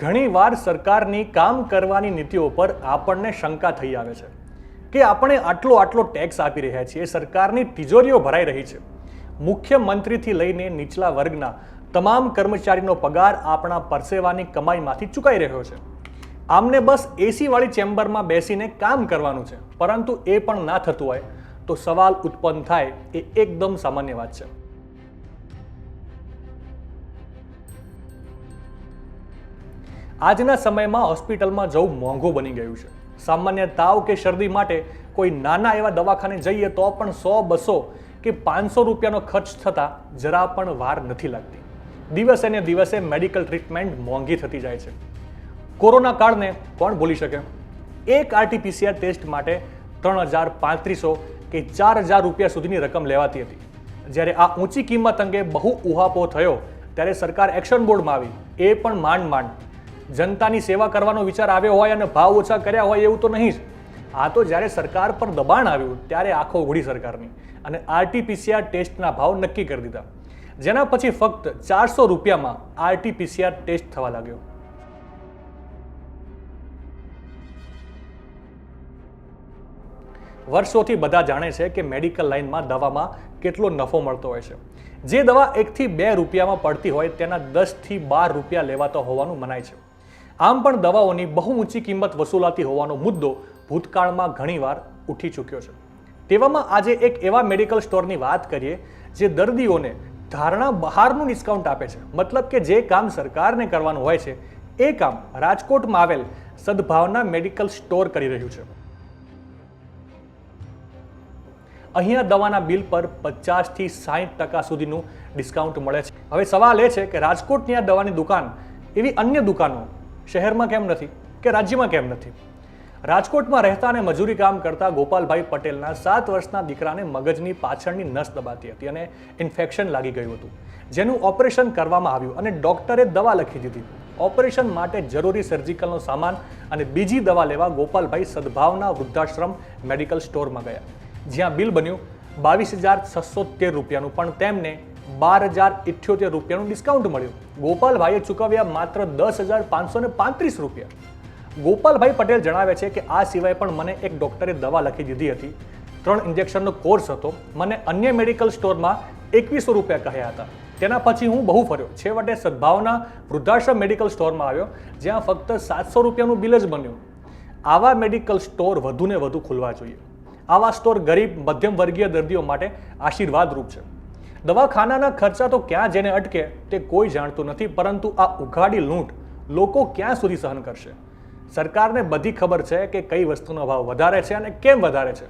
ઘણીવાર સરકારની કામ કરવાની નીતિઓ પર આપણને શંકા થઈ આવે છે કે આપણે આટલો આટલો ટેક્સ આપી રહ્યા છીએ, સરકારની તિજોરીઓ ભરાઈ રહી છે. મુખ્યમંત્રીથી લઈને નીચલા વર્ગના તમામ કર્મચારીનો પગાર આપણા પરસેવાની કમાઈમાંથી ચૂકાઈ રહ્યો છે. આમને બસ એસીવાળી ચેમ્બરમાં બેસીને કામ કરવાનું છે, પરંતુ એ પણ ના થતું હોય તો સવાલ ઉત્પન્ન થાય એ એકદમ સામાન્ય વાત છે. આજના સમયમાં હોસ્પિટલમાં જવું મોંઘું બની ગયું છે. સામાન્ય તાવ કે શરદી માટે કોઈ નાના એવા દવાખાને જઈએ તો પણ સો, બસો કે પાંચસો રૂપિયાનો ખર્ચ થતાં જરા પણ વાર નથી લાગતી. દિવસે ને દિવસે મેડિકલ ટ્રીટમેન્ટ મોંઘી થતી જાય છે. કોરોના કાળને કોણ ભૂલી શકે? એક આરટીપીસીઆર ટેસ્ટ માટે ત્રણ હજાર પાંત્રીસો કે ચાર હજાર રૂપિયા સુધીની રકમ લેવાતી હતી. જ્યારે આ ઊંચી કિંમત અંગે બહુ ઉહાપો થયો, ત્યારે સરકાર એક્શન બોર્ડમાં આવી. એ પણ માંડ માંડ જનતાની સેવા કરવાનો વિચાર આવ્યો હોય અને ભાવ ઓછા કર્યા હોય એવું તો નહીં જ. આ તો જ્યારે સરકાર પર દબાણ આવ્યું ત્યારે આખો ઉઘડી સરકારની અને આરટીપીસીઆર ટેસ્ટના ભાવ નક્કી કરી દીધા. જેના પછી ફક્ત ચારસો રૂપિયામાં આરટીપીસીઆર ટેસ્ટ થવા લાગ્યો. વર્ષોથી બધા જાણે છે કે મેડિકલ લાઇનમાં દવામાં કેટલો નફો મળતો હોય છે. જે દવા એકથી બે રૂપિયામાં પડતી હોય તેના દસથી બાર રૂપિયા લેવાતા હોવાનું મનાય છે. આમ પણ દવાઓની બહુ ઊંચી કિંમત વસૂલાતી હોવાનો મુદ્દો ભૂતકાળમાં ઘણીવાર ઉઠી ચૂક્યો છે. તેવામાં આજે એક એવા મેડિકલ સ્ટોરની વાત કરીએ જે દર્દીઓને ધારણા બહારનું ડિસ્કાઉન્ટ આપે છે. મતલબ કે જે કામ સરકારને કરવાનું હોય છે, એ કામ રાજકોટમાં આવેલ સદભાવના મેડિકલ સ્ટોર કરી રહ્યું છે. અહીંયા દવાના બિલ પર પચાસથી સાઠ ટકા સુધીનું ડિસ્કાઉન્ટ મળે છે. હવે સવાલ એ છે કે રાજકોટની આ દવાની દુકાન એવી અન્ય દુકાનો શહેરમાં કેમ નથી કે રાજ્યમાં કેમ નથી? રાજકોટમાં રહેતા અને મજૂરી કામ કરતા ગોપાલભાઈ પટેલના સાત વર્ષના દીકરાને મગજની પાછળની નસ દબાતી હતી અને ઇન્ફેક્શન લાગી ગયું હતું. જેનું ઓપરેશન કરવામાં આવ્યું અને ડોક્ટરે દવા લખી દીધી. ઓપરેશન માટે જરૂરી સર્જિકલનો સામાન અને બીજી દવા લેવા ગોપાલભાઈ સદભાવના વૃદ્ધાશ્રમ મેડિકલ સ્ટોરમાં ગયા. જ્યાં બિલ બન્યું બાવીસ હજાર છસો તેર રૂપિયાનું, પણ તેમને બાર હજાર ઇઠ્યોતેર રૂપિયાનું ડિસ્કાઉન્ટ મળ્યું. ગોપાલભાઈએ ચૂકવ્યા માત્ર દસ હજાર પાંચસો ને પાંત્રીસ રૂપિયા. ગોપાલભાઈ પટેલ જણાવે છે કે આ સિવાય પણ મને એક ડૉક્ટરે દવા લખી દીધી હતી. ત્રણ ઇન્જેક્શનનો કોર્સ હતો. મને અન્ય મેડિકલ સ્ટોરમાં એકવીસો રૂપિયા કહ્યા હતા. તેના પછી હું બહુ ફર્યો. છેવટે સદભાવના વૃદ્ધાશ્રમ મેડિકલ સ્ટોરમાં આવ્યો, જ્યાં ફક્ત સાતસો રૂપિયાનું બિલ જ બન્યું. આવા મેડિકલ સ્ટોર વધુને વધુ ખુલવા જોઈએ. આવા સ્ટોર ગરીબ મધ્યમ વર્ગીય દર્દીઓ માટે આશીર્વાદરૂપ છે. દવાખાનાના ખર્ચા તો ક્યાં જેને અટકે તે કોઈ જાણતું નથી, પરંતુ આ ઉઘાડી લૂંટ લોકો ક્યાં સુધી સહન કરશે? સરકારને બધી ખબર છે કે કઈ વસ્તુનો ભાવ વધારે છે અને કેમ વધારે છે.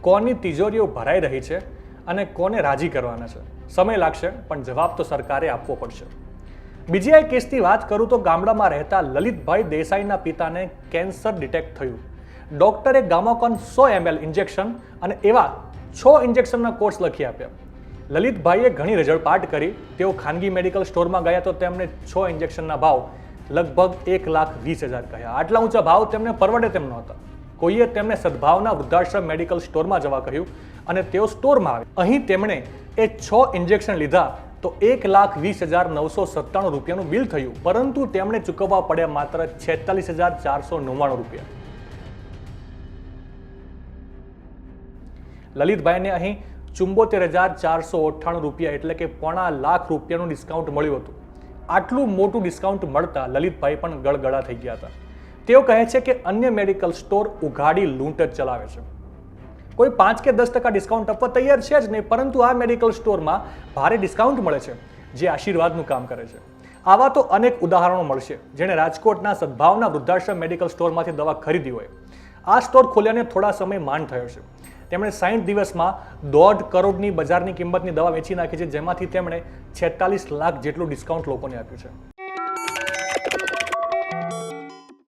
કોની તિજોરીઓ ભરાઈ રહી છે અને કોને રાજી કરવાના છે? સમય લાગશે, પણ જવાબ તો સરકારે આપવો પડશે. બીજી એક કેસની વાત કરું તો ગામડામાં રહેતા લલિતભાઈ દેસાઈના પિતાને કેન્સર ડિટેક્ટ થયું. ડોક્ટરે ગામાકોન સો એમએલ ઇન્જેક્શન અને એવા છ ઇન્જેક્શનના કોર્સ લખી આપ્યા. લલિતભાઈએ ઘણી રજળપાટ કરી. તેઓ ખાનગી મેડિકલ સ્ટોરમાં ગયા તો તેમણે છ ઇન્જેક્શનના ભાવ લગભગ એક લાખ વીસ હજાર કહ્યા. આટલા ઊંચા ભાવ તેમને પરવડે તેમ નહોતા. કોઈએ તેમને સદભાવના વૃદ્ધાશ્રમ મેડિકલ સ્ટોરમાં જવા કહ્યું અને તેઓ સ્ટોરમાં આવે અહીં તેમણે એ છ ઇન્જેક્શન લીધા તો એક લાખ વીસ હજાર નવસો સત્તાણું રૂપિયાનું બિલ થયું. પરંતુ તેમણે ચૂકવવા પડ્યા માત્ર છેતાલીસ હજાર ચારસો નવ્વાણું રૂપિયા. લલિતભાઈને અહીં ચુંબોતેર હજાર ચારસો અઠ્ઠાણું રૂપિયા એટલે કે પોણા લાખ રૂપિયાનું ડિસ્કાઉન્ટ મળ્યું હતું. આટલું મોટું ડિસ્કાઉન્ટ મળતા લલિતભાઈ પણ ગળગળા થઈ ગયા હતા. તેઓ કહે છે કે અન્ય મેડિકલ સ્ટોર ઉઘાડી લૂંટ જ ચલાવે છે. કોઈ પાંચ કે દસ ટકા ડિસ્કાઉન્ટ આપવા તૈયાર છે જ નહીં, પરંતુ આ મેડિકલ સ્ટોરમાં ભારે ડિસ્કાઉન્ટ મળે છે, જે આશીર્વાદનું કામ કરે છે. આવા તો અનેક ઉદાહરણો મળશે, જેણે રાજકોટના સદભાવના વૃદ્ધાશ્રમ મેડિકલ સ્ટોરમાંથી દવા ખરીદી હોય. આ સ્ટોર ખોલ્યાને થોડા સમય માંડ થયો છે. તેમણે સાઈઠ દિવસમાં દોઢ કરોડની બજારની કિંમતની દવા વેચી નાખી છે, જેમાંથી તેમણે છેતાલીસ લાખ જેટલું ડિસ્કાઉન્ટ લોકોને આપ્યું છે.